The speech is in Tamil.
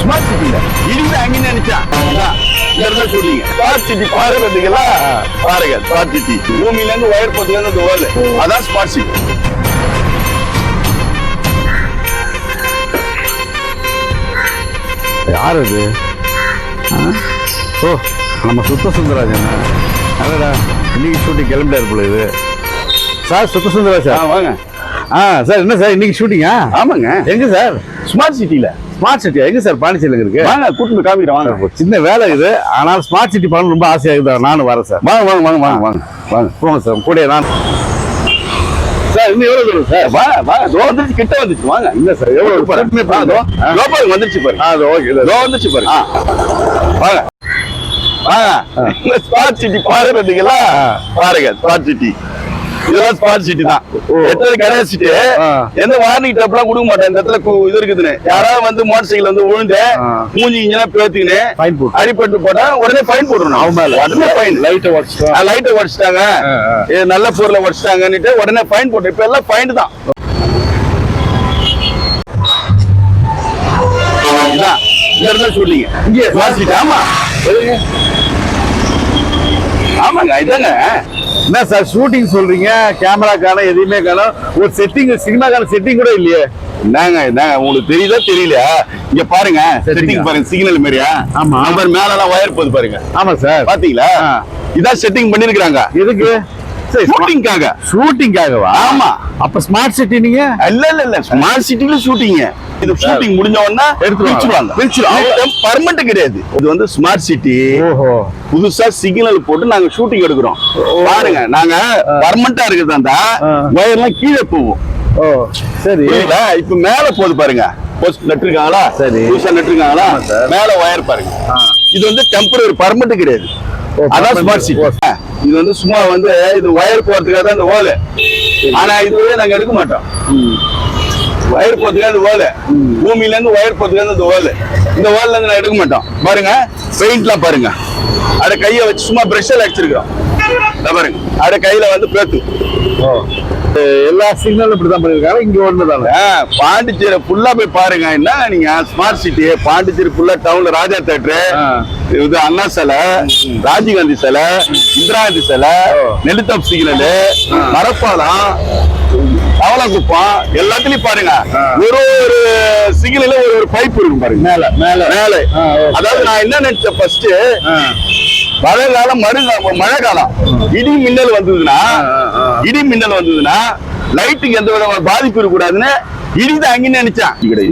ஸ்மார்ட் சிட்டில இருந்து அங்கே நினைச்சான் இதான், இந்த இடத்துல சொல்லிங்க ஸ்மார்ட் சிட்டி பாருங்க பாருங்க ஸ்மார்ட் சிட்டி பூமியில இருந்து ஒயர் போட்டுல இருந்து வேர்ல்டு அதான் ஸ்மார்ட் சிட்டி யார் அது ஆ? ஓ நம்ம சுத்த சுந்தராஜன் அடடா இன்னைக்கு ஷூட்டிங் கிளம்பிட்டாரு போல இது சார் சுத்த சுந்தரா ஆ, சார் வாங்க ஆ சார் என்ன சார் இன்னைக்கு ஷூட்டிங்கா ஆமாங்க எங்க சார் ஸ்மார்ட் சிட்டில ஸ்மார்ட் சிட்டி எங்க சார் பாண்டிச்சேரியில் இருக்கு? வாங்க கூட்டிட்டு காமிக்கிறேன் வாங்க. சின்ன வேலை இது. ஆனால் ஸ்மார்ட் சிட்டி பண்ணணும் ரொம்ப ஆசையாக இருக்குது. நானும் வரேன் சார். வாங்க வாங்க வாங்க வாங்க வாங்க. வாங்க. போங்க சார். கூட நான் சார் இன்னும் எவ்வளோ தூரம் சார்? வா வா. தோ வந்துருச்சு கிட்ட வந்துச்சு வாங்க. இல்லை சார் எவ்வளோ பாருங்க பாருங்க தோ. பாருங்க வந்துருச்சு பாருங்க ஆ அது ஓகே தோ. வந்துருச்சு பாருங்க வாங்க. வாங்க ஸ்மார்ட் சிட்டி பாருறதுங்களா பாருங்க. ஸ்மார்ட் சிட்டி இதெல்லாம் ஸ்மார்ட் சிட்டி தான். எத்தனை கடைசிட்டு ஆ. எந்த வார்னிங் டப்லாம் கொடுக்க மாட்டேன். இந்த இடத்துல இது இருக்குதுன்னு. யாராவது வந்து மோட்டர் சைக்கிள் வந்து விழுந்து. மூஞ்சி இங்கே பேத்துக்கின்னு Fine போட்டு. அடிபட்டு போட்டா உடனே ஃபைன் போட்டுருணும் அவன் மேல. உடனே ஃபைன் லைட்டை உடச்சிட்டோம் லைட்டை உடச்சிட்டாங்க. நல்ல பொருளை உடச்சிட்டாங்கன்னுட்டு உடனே ஃபைன் போட்டு. இப்ப எல்லாம் ஃபைன் தான். இந்த இடத்துல சொல்லிங்க. இங்கே ஆமா? ஆமாங்க இதாங்க. என்ன சார் ஷூட்டிங் சொல்றீங்க? கேமரா காணோம் எதையுமே காணோம். ஒரு செட்டிங் சினிமாக்கான செட்டிங் கூட இல்லையே. என்னங்க என்னங்க உங்களுக்கு தெரியுதா தெரியலையா? இங்க பாருங்க செட்டிங் பாருங்க சிக்னல் மாதிரியா ஆமா. நம்பர் மேல எல்லாம் ஒயர் போகுது பாருங்க. ஆமா சார். பாத்தீங்களா. இதான் செட்டிங் பண்ணிருக்காங்க எதுக்கு? ஷூட்டிங்காக ஷூட்டிங்காகவா ஆமா. அப்ப ஸ்மார்ட் சிட்டி நீங்க? இல்ல இல்ல இல்ல. ஸ்மார்ட் சிட்டில ஷூட்டிங் இது ஷூட்டிங் முடிஞ்ச உடனே எடுத்துருவாங்க. பர்மனன்ட் கிடையாது. இது வந்து ஸ்மார்ட் சிட்டி ஓஹோ. புதுசா சிக்னல் போட்டு நாங்க ஷூட்டிங் எடுக்கிறோம். பாருங்க நாங்க பர்மனண்டா இருக்குதாண்டா ஆ. ஒயர்லாம் கீழே போகும். ஓ சரி. இப்ப மேல போகுது பாருங்க. போஸ்ட் நட்டுருக்காங்களா சரி. புதுசா நட்டுருக்காங்களா. மேல ஒயர் பாருங்க. இது வந்து டெம்பரரி பர்மனன்ட் கிடையாது. அதான். ஸ்மார்ட் சிட்டி இது வந்து சும்மா வந்து இது ஒயர் போறதுக்காக தான் இந்த ஓலை ஆனா இதுவே நாங்க எடுக்க மாட்டோம். ஒயர் போறதுக்காக இந்த ஓலை பூமியில இருந்து ஒயர் போறதுக்காக இந்த ஓலை இந்த ஓல்ல இருந்து நான் எடுக்க மாட்டோம். பாருங்க பெயிண்ட்லாம் பாருங்க. அட கையை வச்சு சும்மா பிரஷ்ல அடிச்சிருக்கிறோம். பாருங்க அட கையில வந்து பேத்து. எல்லா சிக்னலும் இப்படிதான் பண்ணிருக்காங்க இங்க ஒண்ணுதானே? ஆ, பாண்டிச்சேரி ஃபுல்லா போய் பாருங்க. என்ன நீங்க ஸ்மார்ட் சிட்டி பாண்டிச்சேரி ஃபுல்லா டவுன்ல ராஜா தேட்டரு. இது அண்ணா சிலை ராஜீவ்காந்தி சிலை இந்திரா காந்தி சிலை ஓ. நெல்லித்தப் சிக்னல் மரப்பாலம் அவலக்குப்பம் எல்லாத்துலயும் பாருங்க. ஒரு ஒரு சிக்னல்ல ஒரு ஒரு பைப் இருக்கும் பாருங்க மேல மேல மேல. அதாவது நான் என்ன நினைச்சேன் ஃபர்ஸ்ட். மழை காலம் மறு மழை காலம் இடி மின்னல் வந்ததுன்னா. இடி மின்னல் வந்ததுன்னா லைட்டுக்கு எந்த விதமான பாதிப்பு இருக்கக்கூடாதுன்னு இடிதான் அங்கே நினைச்சேன்